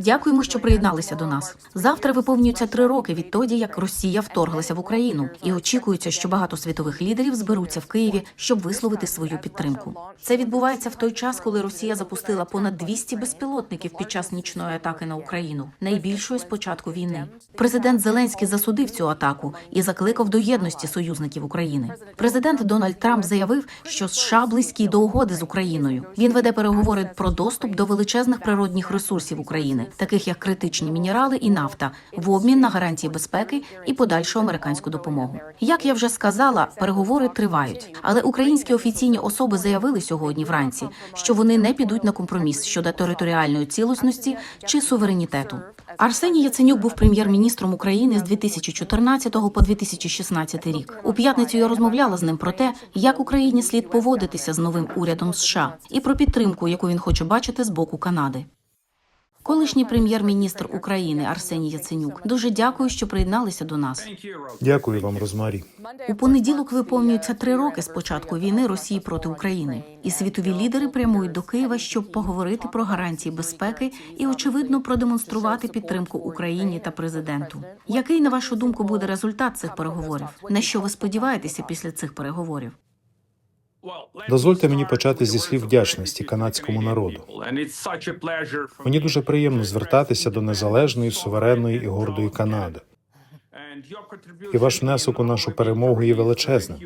Дякуємо, що приєдналися до нас. Завтра виповнюється три роки відтоді, як Росія вторглася в Україну, і очікується, що багато світових лідерів зберуться в Києві, щоб висловити свою підтримку. Це відбувається в той час, коли Росія запустила понад 200 безпілотників під час нічної атаки на Україну, найбільшої з початку війни. Президент Зеленський засудив цю атаку і закликав до єдності союзників України. Президент Дональд Трамп заявив, що США близькі до угоди з Україною. Він веде переговори про доступ до величезних природних ресурсів України, таких як критичні мінерали і нафта, в обмін на гарантії безпеки і подальшу американську допомогу. Як я вже сказала, переговори тривають, але українські офіційні особи заявили сьогодні вранці, що вони не підуть на компроміс щодо територіальної цілісності чи суверенітету. Арсеній Яценюк був прем'єр-міністром України з 2014 по 2016 рік. У п'ятницю я розмовляла з ним про те, як Україні слід поводитися з новим урядом США і про підтримку, яку він хоче бачити з боку Канади. Колишній прем'єр-міністр України Арсеній Яценюк. Дуже дякую, що приєдналися до нас. Дякую вам, Розмарі. У понеділок виповнюється три роки з початку війни Росії проти України, і світові лідери прямують до Києва, щоб поговорити про гарантії безпеки і, очевидно, продемонструвати підтримку Україні та президенту. Який на вашу думку буде результат цих переговорів? На що ви сподіваєтеся після цих переговорів? Дозвольте мені почати зі слів вдячності канадському народу. Мені дуже приємно звертатися до незалежної, суверенної і гордої Канади. І ваш внесок у нашу перемогу є величезним.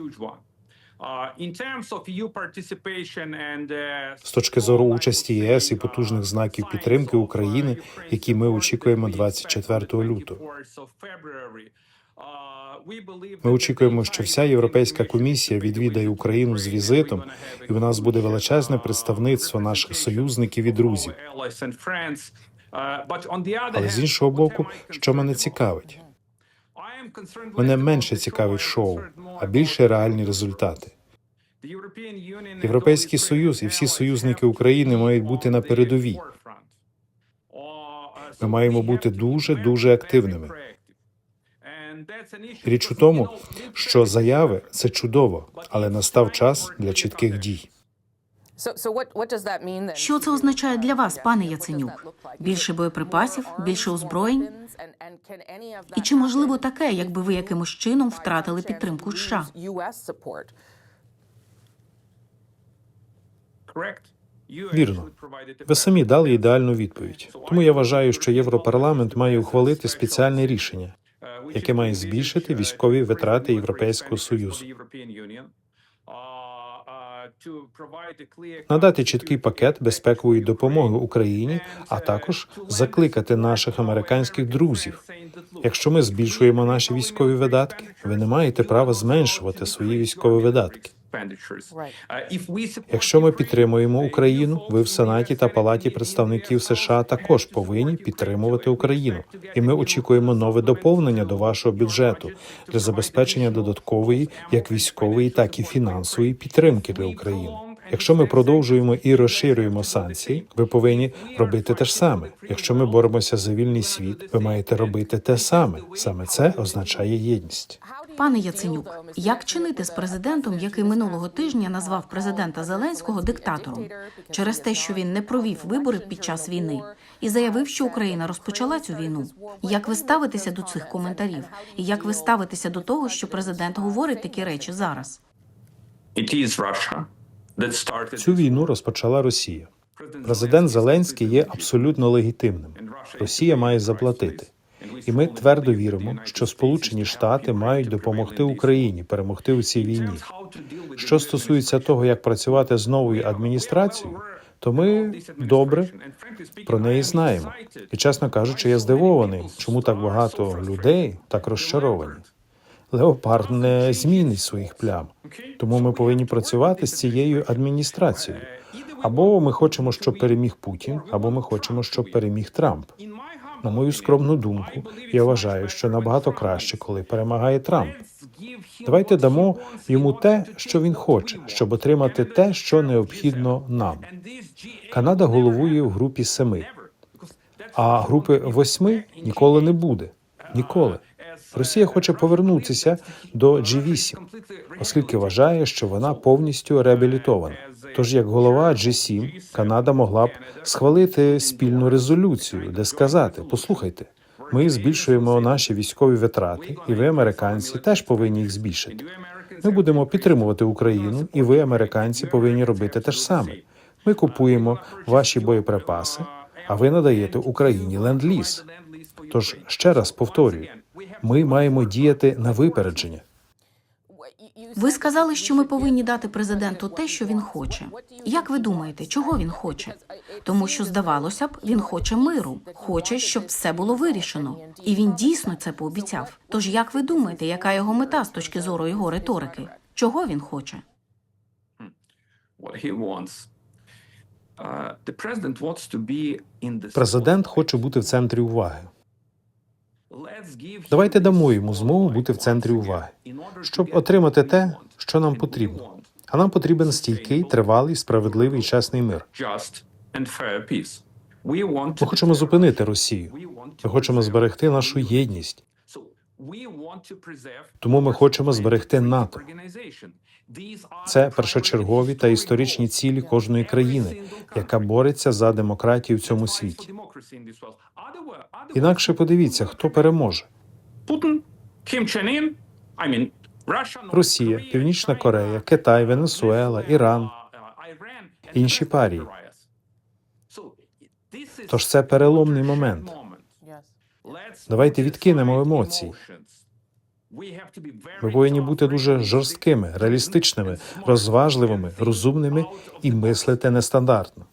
З точки зору участі ЄС і потужних знаків підтримки України, які ми очікуємо 24 лютого. Ми очікуємо, що вся Європейська комісія відвідає Україну з візитом, і у нас буде величезне представництво наших союзників і друзів. Але з іншого боку, що мене цікавить, мене менше цікавить шоу, а більше реальні результати. Європейський союз і всі союзники України мають бути на передовій. Ми маємо бути дуже дуже активними. Річ у тому, що заяви це чудово, але настав час для чітких дій. Що це означає для вас, пане Яценюк? Більше боєприпасів, більше озброєнь? І чи можливо таке, якби ви якимось чином втратили підтримку США? Вірно. Ви самі дали ідеальну відповідь. Тому я вважаю, що Європарламент має ухвалити спеціальне рішення, яке має збільшити військові витрати Європейського союзу, надати чіткий пакет безпекової допомоги Україні, а також закликати наших американських друзів. Якщо ми збільшуємо наші військові видатки, ви не маєте права зменшувати свої військові видатки. Якщо ми підтримуємо Україну, ви в Сенаті та Палаті представників США також повинні підтримувати Україну, і ми очікуємо нове доповнення до вашого бюджету для забезпечення додаткової як військової, так і фінансової підтримки для України. Якщо ми продовжуємо і розширюємо санкції, ви повинні робити те ж саме. Якщо ми боремося за вільний світ, ви маєте робити те саме. Саме це означає єдність. Пане Яценюк, як чинити з президентом, який минулого тижня назвав президента Зеленського диктатором через те, що він не провів вибори під час війни і заявив, що Україна розпочала цю війну? Як ви ставитеся до цих коментарів? І як ви ставитеся до того, що президент говорить такі речі зараз? Цю війну розпочала Росія. Президент Зеленський є абсолютно легітимним. Росія має заплатити. І ми твердо віримо, що Сполучені Штати мають допомогти Україні перемогти у цій війні. Що стосується того, як працювати з новою адміністрацією, то ми добре про неї знаємо. І чесно кажучи, я здивований, чому так багато людей так розчаровані. Леопард не змінить своїх плям, тому ми повинні працювати з цією адміністрацією. Або ми хочемо, щоб переміг Путін, або ми хочемо, щоб переміг Трамп. На мою скромну думку, я вважаю, що набагато краще, коли перемагає Трамп. Давайте дамо йому те, що він хоче, щоб отримати те, що необхідно нам. Канада головує в групі семи, а групи восьми ніколи не буде. Ніколи. Росія хоче повернутися до G8, оскільки вважає, що вона повністю реабілітована. Тож, як голова G7, Канада могла б схвалити спільну резолюцію, де сказати: послухайте, ми збільшуємо наші військові витрати, і ви, американці, теж повинні їх збільшити. Ми будемо підтримувати Україну, і ви, американці, повинні робити те ж саме. Ми купуємо ваші боєприпаси, а ви надаєте Україні ленд-ліз. Тож ще раз повторюю: ми маємо діяти на випередження. Ви сказали, що ми повинні дати президенту те, що він хоче. Як ви думаєте, чого він хоче? Тому що здавалося б, він хоче миру, хоче, щоб все було вирішено, і він дійсно це пообіцяв. Тож як ви думаєте, яка його мета з точки зору його риторики? Чого він хоче? Uh, Президент хоче бути в центрі уваги. Давайте дамо йому змогу бути в центрі уваги, щоб отримати те, що нам потрібно. А нам потрібен стійкий, тривалий, справедливий і чесний мир. Ми хочемо зупинити Росію. Ми хочемо зберегти нашу єдність. Тому ми хочемо зберегти НАТО. Це першочергові та історичні цілі кожної країни, яка бореться за демократію в цьому світі. Інакше подивіться, хто переможе: Путін, Кім Чен Ін, North Росія, Північна Корея, Китай, Венесуела, Іран. uh, Інші парії. Тож це переломний момент. Давайте відкинемо емоції. Ми повинні бути дуже жорсткими, реалістичними, розважливими, розумними і мислити нестандартно.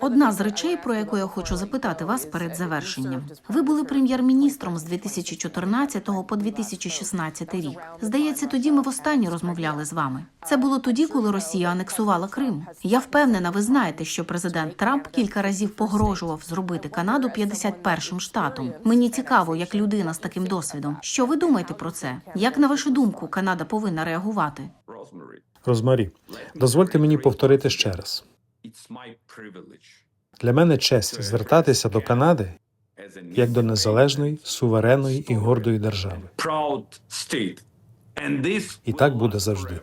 Одна з речей, про яку я хочу запитати вас перед завершенням. Ви були прем'єр-міністром з 2014 по 2016 рік. Здається, тоді ми востаннє розмовляли з вами. Це було тоді, коли Росія анексувала Крим. Я впевнена, ви знаєте, що президент Трамп кілька разів погрожував зробити Канаду 51-м штатом. Мені цікаво, як людина з таким досвідом. Що ви думаєте про це? Як на вашу думку, Канада повинна реагувати? Розмарі, дозвольте мені повторити ще раз. Для мене честь звертатися до Канади як до незалежної, суверенної і гордої держави. І так буде завжди.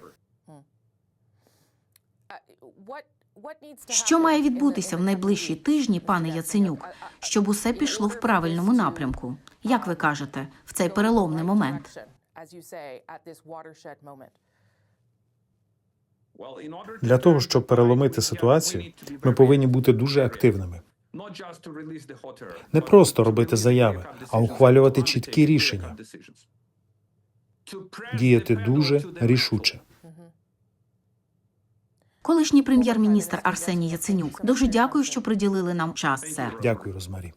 Що має відбутися в найближчі тижні, пане Яценюк, щоб усе пішло в правильному напрямку? Як ви кажете, в цей переломний момент? Для того, щоб переломити ситуацію, ми повинні бути дуже активними. Не просто робити заяви, а ухвалювати чіткі рішення. Діяти дуже рішуче. Колишній прем'єр-міністр Арсеній Яценюк. Дуже дякую, що приділили нам час, сер. Дякую, Розмарі.